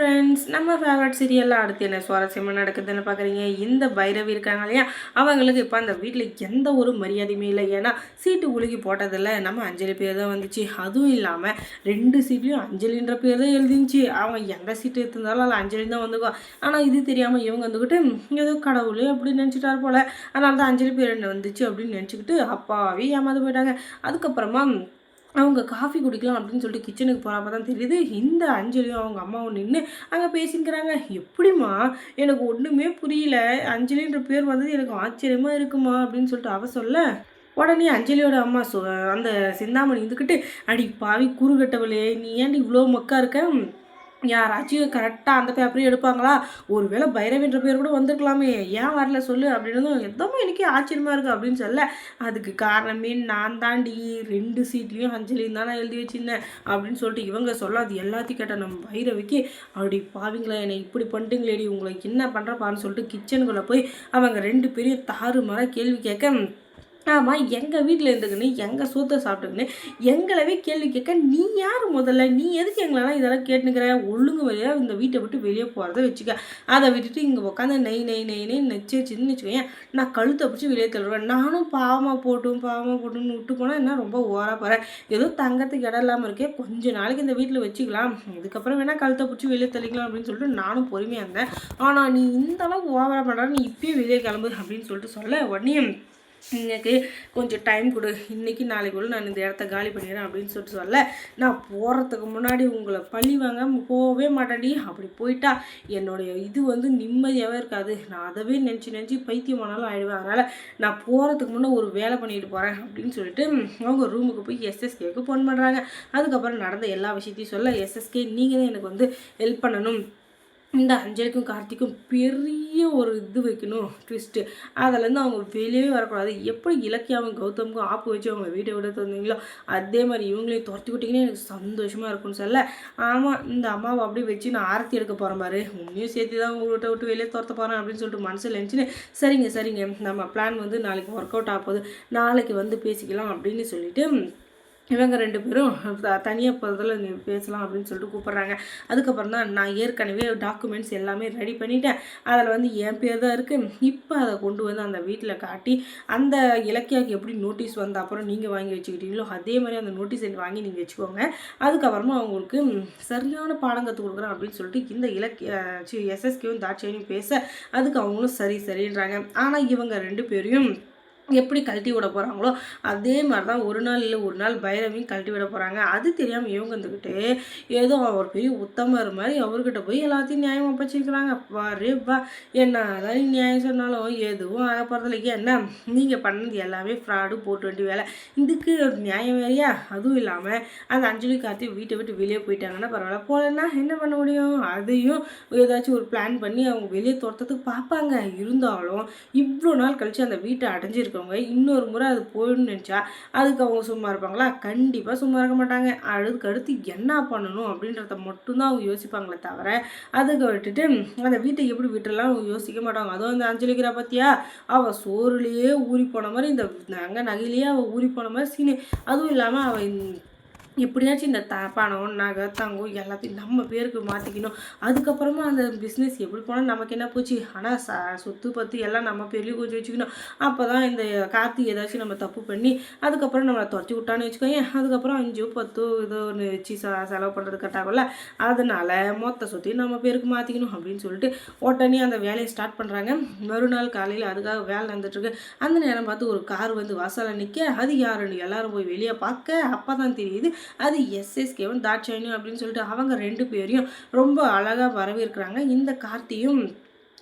Friends நம்ம favourite சீரியலில் அடுத்து என்ன சுவாரஸ்யமாக நடக்குதுன்னு பார்க்குறீங்க இந்த பைரவி இருக்காங்க இல்லையா? அவங்களுக்கு இப்போ அந்த வீட்டில் எந்த ஒரு மரியாதையுமே இல்லை. ஏன்னா சீட்டு உலுகி போட்டதில் நம்ம அஞ்சலி பேர் தான் வந்துச்சு. அதுவும் இல்லாமல் ரெண்டு சீட்லேயும் அஞ்சலின்ற பேர் தான் எழுதிச்சு அவங்க எந்த சீட்டு எடுத்திருந்தாலும் அதில் அஞ்சலி தான் வந்துக்குவா ஆனால் இது தெரியாமல் இவங்க வந்துக்கிட்டு ஏதோ கடவுளே அப்படின்னு நினச்சிட்டாரு போல். அதனால தான் அஞ்சலி பேர் என்ன வந்துச்சு அப்படின்னு நினச்சிக்கிட்டு அப்பாவே ஏமாந்து போயிட்டாங்க. அதுக்கப்புறமா அவங்க காஃபி குடிக்கலாம் அப்படின்னு சொல்லிட்டு கிச்சனுக்கு போகிறப்ப தான் தெரியுது. இந்த அஞ்சலியும் அவங்க அம்மாவும் நின்று அங்கே பேசிக்கிறாங்க எப்படிம்மா? எனக்கு ஒன்றுமே புரியல. அஞ்சலின்ற பேர் வந்தது எனக்கு ஆச்சரியமாக இருக்குமா? அப்படின்னு சொல்லிட்டு அவ சொல்ல உடனே அஞ்சலியோட அம்மா சொ அந்த சிந்தாமணி இருந்துக்கிட்டு அடி பாவி குறுகட்டவளே நீ ஏன்டி இவ்வளோ மக்கா இருக்க? யாராச்சும் கரெக்டாக அந்த பேப்பரையும் எடுப்பாங்களா? ஒருவேளை பைரவின்ற பேர் கூட வந்திருக்கலாமே. ஏன் வரல சொல்லு அப்படின்னதும் எதுவும் எனக்கே ஆச்சரியமாக இருக்குது அப்படின்னு சொல்ல அதுக்கு காரணமே நான் தாண்டி ரெண்டு சீட்லேயும் அஞ்சலியும் தான் நான் எழுதி வச்சிருந்தேன் அப்படின்னு சொல்லிட்டு இவங்க சொல்ல அது எல்லாத்தையும் கேட்டால் நம்ம பைரவிக்கு அப்படி பாவிங்களா என்னை இப்படி பண்ணிட்டுங்களேடி உங்களுக்கு என்ன பண்ணுறப்பான்னு சொல்லிட்டு கிச்சனுக்குள்ளே போய் அவங்க ரெண்டு பேரையும் தாறுமாற கேள்வி கேட்க ஆமாம் எங்கள் வீட்டில் இருந்துக்குன்னு எங்கள் சோத்தை சாப்பிட்டுக்குன்னு எங்களவே கேள்வி கேட்க நீ யார் முதல்ல? நீ எதுக்கு எங்களெல்லாம் இதெல்லாம் கேட்டுக்கிற? ஒழுங்கு வழியாக இந்த வீட்டை விட்டு வெளியே போகிறத வச்சுக்க. அதை விட்டுட்டு இங்கே உட்காந்து நெய் நெய் நெய் நெய் நெச்சு வச்சுன்னு வச்சுக்கோங்க நான் கழுத்தை பிடிச்சி வெளியே தள்ளுவேன் நானும் பாவமாக போட்டும் பாவமாக போட்டுன்னு விட்டு போனால் என்ன ரொம்ப ஓரா போகிறேன் ஏதோ தங்கத்துக்கு இடம் இல்லாமல் இருக்கே கொஞ்ச நாளைக்கு இந்த வீட்டில் வச்சுக்கலாம். இதுக்கப்புறம் வேணால் கழுத்தை பிடிச்சி வெளியே தள்ளிக்கலாம் அப்படின்னு சொல்லிட்டு நானும் பொறுமையாக இருந்தேன். ஆனால் நீ இந்த அளவுக்கு ஓவரா பண்ணுற நீ இப்பயும் வெளியே கிளம்பு அப்படின்னு சொல்லிட்டு சொல்ல உடனே எனக்கு கொஞ்சம் டைம் கொடு. இன்னைக்கு நாளைக்குள்ள நான் இந்த இடத்த காலி பண்ணிடுறேன் அப்படின்னு சொல்லிட்டு சொல்ல நான் போகிறதுக்கு முன்னாடி உங்களை பழி வாங்க போகவே மாட்டேன்டி. அப்படி போயிட்டா என்னுடைய இது வந்து நிம்மதியாகவே இருக்காது. நான் அதவே நினச்சி நினச்சி பைத்தியமானாலும் ஆகிடுவேன் அதனால் நான் போகிறதுக்கு முன்னே ஒரு வேலை பண்ணிட்டு போகிறேன் அப்படின்னு சொல்லிட்டு அவங்க ரூமுக்கு போய் எஸ்எஸ்கேக்கு ஃபோன் பண்ணுறாங்க அதுக்கப்புறம் நடந்த எல்லா விஷயத்தையும் சொல்ல எஸ்எஸ்கே நீங்கள் தான் எனக்கு வந்து ஹெல்ப் பண்ணணும். இந்த அஞ்சலிக்கும் கார்த்திக்கும் பெரிய ஒரு இது வைக்கணும் ட்விஸ்ட்டு அதிலேருந்து அவங்க வெளியே வரக்கூடாது. எப்படி இலக்கியாவும் கௌதமுக்கும் ஆப்பு வச்சு அவங்க வீட்டை விட தந்தீங்களோ அதே மாதிரி இவங்களையும் துரத்தி விட்டிங்கன்னா எனக்கு சந்தோஷமாக இருக்கும்னு சொல்ல. ஆமாம் இந்த அம்மாவை அப்படியே வச்சு நான் ஆரத்தி எடுக்க போகிறேன் பாரு. உன்னையும் சேர்த்து தான் உங்களை வீட்டை விட்டு வெளியே துரத்த போகிறேன் அப்படின்னு சொல்லிட்டு மனசில் இருந்துச்சுன்னு சரிங்க சரிங்க நம்ம பிளான் வந்து நாளைக்கு ஒர்க் அவுட் ஆக போகுது. நாளைக்கு வந்து பேசிக்கலாம் அப்படின்னு சொல்லிட்டு இவங்க ரெண்டு பேரும் தனியாக போகிறதில் நீ பேசலாம் அப்படின்னு சொல்லிட்டு கூப்பிட்றாங்க. அதுக்கப்புறம் தான் நான் ஏற்கனவே டாக்குமெண்ட்ஸ் எல்லாமே ரெடி பண்ணிட்டேன். அதில் வந்து என் பேர் தான் இருக்குது இப்போ அதை கொண்டு வந்து அந்த வீட்டில் காட்டி அந்த இலக்கியாவுக்கு எப்படி நோட்டீஸ் வந்த அப்புறம் நீங்கள் வாங்கி வச்சுக்கிட்டீங்களோ அதே மாதிரி அந்த நோட்டீஸ் வாங்கி நீங்கள் வச்சுக்கோங்க. அதுக்கப்புறமா அவங்களுக்கு சரியான பாடம் கற்றுக் கொடுக்குறேன் அப்படின்னு சொல்லிட்டு இந்த இலக்கிய எஸ்எஸ்கேவும் தாட்சியும் பேச அதுக்கு அவங்களும் சரி சரின்றாங்க. ஆனால் இவங்க ரெண்டு பேரையும் எப்படி கழட்டி விட போகிறாங்களோ அதே மாதிரி தான் ஒரு நாள் இல்லை ஒரு நாள் பைரவியும் கழட்டி விட போகிறாங்க அது தெரியாமல் இவங்க வந்துக்கிட்டு ஏதோ அவர் பெரிய உத்தமர் மாதிரி அவர்கிட்ட போய் எல்லாத்தையும் நியாயம் ஒப்பச்சிருக்கிறாங்க வாரே வா என்ன நியாயம் சொன்னாலும் எதுவும் ஆக போகிறதில்ல என்ன நீங்கள் பண்ணது எல்லாமே ஃப்ராடு போட்டு வேண்டிய வேலை. இதுக்கு நியாயம் வேறையா? அதுவும் இல்லாமல் அந்த அஞ்சலி கார்த்தி வீட்டை விட்டு வெளியே போயிட்டாங்கன்னா பரவாயில்ல. போகலன்னா என்ன பண்ண முடியும்? அதையும் ஏதாச்சும் ஒரு பிளான் பண்ணி அவங்க வெளியே துரத்துறதுக்கு பார்ப்பாங்க. இருந்தாலும் இவ்வளோ நாள் கழித்து அந்த வீட்டை அடைஞ்சிருக்க இருக்கவங்க இன்னொரு முறை அது போயிடணும்னு நினச்சா அதுக்கு அவங்க சும்மா இருப்பாங்களா? கண்டிப்பாக சும்மா இருக்க மாட்டாங்க. அதுக்கு அடுத்து என்ன பண்ணணும் அப்படின்றத மட்டும்தான் அவங்க யோசிப்பாங்களே தவிர அதுக்கு விட்டுட்டு அந்த வீட்டை எப்படி விட்டுறலாம் அவங்க யோசிக்க மாட்டாங்க. அதுவும் அந்த அஞ்சலிக்கிறா பார்த்தியா அவள் சோறுலேயே ஊறி போன மாதிரி இந்த அங்கே நகையிலேயே அவள் ஊறி போன மாதிரி சீனு அதுவும் இல்லாமல் அவள் எப்படியாச்சும் இந்த த பணம் நகை தங்கம் எல்லாத்தையும் நம்ம பேருக்கு மாற்றிக்கணும் அதுக்கப்புறமா அந்த பிஸ்னஸ் எப்படி போனால் நமக்கு என்ன போச்சு? ஆனால் ச சொத்து பத்து எல்லாம் நம்ம பேர்லேயும் கொஞ்சம் வச்சுக்கணும். அப்போ தான் இந்த காற்று ஏதாச்சும் நம்ம தப்பு பண்ணி அதுக்கப்புறம் நம்மளை துரத்தி விட்டான்னு வச்சுக்கோங்க அதுக்கப்புறம் அஞ்சு பத்து ஏதோ ஒன்று வச்சு ச செலவு பண்ணுறது கட்டாகல அதனால் மொத்த சொத்தையும் நம்ம பேருக்கு மாற்றிக்கணும் அப்படின்னு சொல்லிட்டு உடனே அந்த வேலையை ஸ்டார்ட் பண்ணுறாங்க மறுநாள் காலையில் அதுக்காக வேலை நடந்துட்டுருக்கு. அந்த நேரம் பார்த்து ஒரு கார் வந்து வாசலில் நிற்க அது யாருன்னு எல்லாரும் போய் வெளியே பார்க்க அப்போ தான் தெரியுது அது எஸ்எஸ்கேவும் தாட்சாயினியும் அப்படின்னு சொல்லிட்டு அவங்க ரெண்டு பேரையும் ரொம்ப அழகாக வரவேற்கிறாங்க. இந்த கார்த்தியும்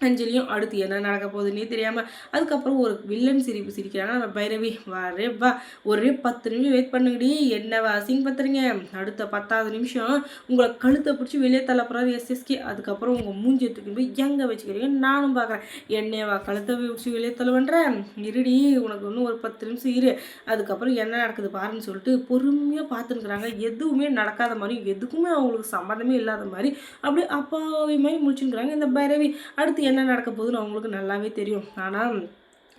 அஞ்சலியும் அடுத்து என்ன நடக்க போகுதுன்னே தெரியாமல் அதுக்கப்புறம் ஒரு வில்லன் சிரிப்பு சிரிக்கிறாங்க. பைரவி வரே வா. ஒரே பத்து நிமிஷம் வெயிட் பண்ணுங்கடி. என்னவா அசிங் பத்துறீங்க அடுத்த பத்தாவது நிமிஷம் உங்களை கழுத்தை பிடிச்சி வெளியே தள்ளப்படுறாரு எஸ்எஸ்கே அதுக்கப்புறம் உங்கள் மூஞ்சி எடுத்துக்கிட்டு போய் எங்கே வச்சுக்கிறீங்க நானும் பார்க்குறேன் என்னவா கழுத்தை பிடிச்சி வெளியே தள்ளுவேன்றேன் இருடி உனக்கு இன்னும் ஒரு பத்து நிமிஷம் இரு. அதுக்கப்புறம் என்ன நடக்குது பாருன்னு சொல்லிட்டு பொறுமையாக பார்த்துருக்குறாங்க எதுவுமே நடக்காத மாதிரி எதுக்குமே அவங்களுக்கு சம்மந்தமே இல்லாத மாதிரி அப்படியே அப்பாவி மாதிரி முடிச்சுருக்குறாங்க இந்த பைரவி. அடுத்து என்ன நடக்க போகுதுன்னு அவங்களுக்கு நல்லாவே தெரியும். ஆனால்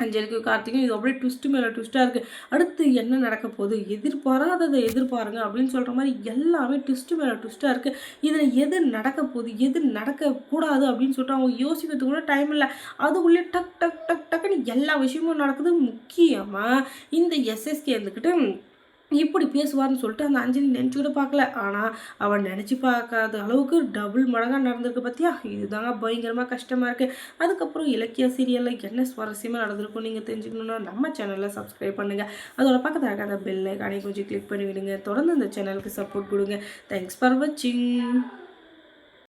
அஞ்சலிக்கு கார்த்திக்கும் இது அப்படியே ட்விஸ்ட்டு மேலே ட்விஸ்ட்டாக இருக்குது அடுத்து என்ன நடக்க போகுது? எதிர்பாராததை எதிர்பாருங்க அப்படின்னு சொல்கிற மாதிரி எல்லாமே ட்விஸ்ட்டு மேலே ட்விஸ்ட்டாக இருக்குது இதில் எது நடக்க போகுது? எது நடக்கக்கூடாது அப்படின்னு சொல்லிட்டு அவங்க யோசிக்கிறதுக்கு கூட டைம் இல்லை. அதுக்குள்ளே டக் டக் டக் டக்குன்னு எல்லா விஷயமும் நடக்குது. முக்கியமாக இந்த எஸ்எஸ்கே இருந்துக்கிட்டு இப்படி பேசுவார்னு சொல்லிட்டு அந்த அஞ்சலி நினச்சி கூட பார்க்கல. ஆனால் அவன் நினச்சி பார்க்காத அளவுக்கு டபுள் மடங்காக நடந்திருக்கு பார்த்தியா இதுதாங்க பயங்கரமாக கஷ்டமாக இருக்குது அதுக்கப்புறம் இலக்கிய சீரியலில் என்ன சுவாரஸ்யமாக நடந்திருக்கும் நீங்கள் தெரிஞ்சுக்கணுன்னா நம்ம சேனலில் சப்ஸ்கிரைப் பண்ணுங்கள் அதோட பக்கத்தில் இருக்க அந்த பெல் ஐக்கானே கொஞ்சம் கிளிக் பண்ணி விடுங்க தொடர்ந்து இந்த சேனலுக்கு சப்போர்ட் கொடுங்க. தேங்க்ஸ் ஃபார் வாட்சிங்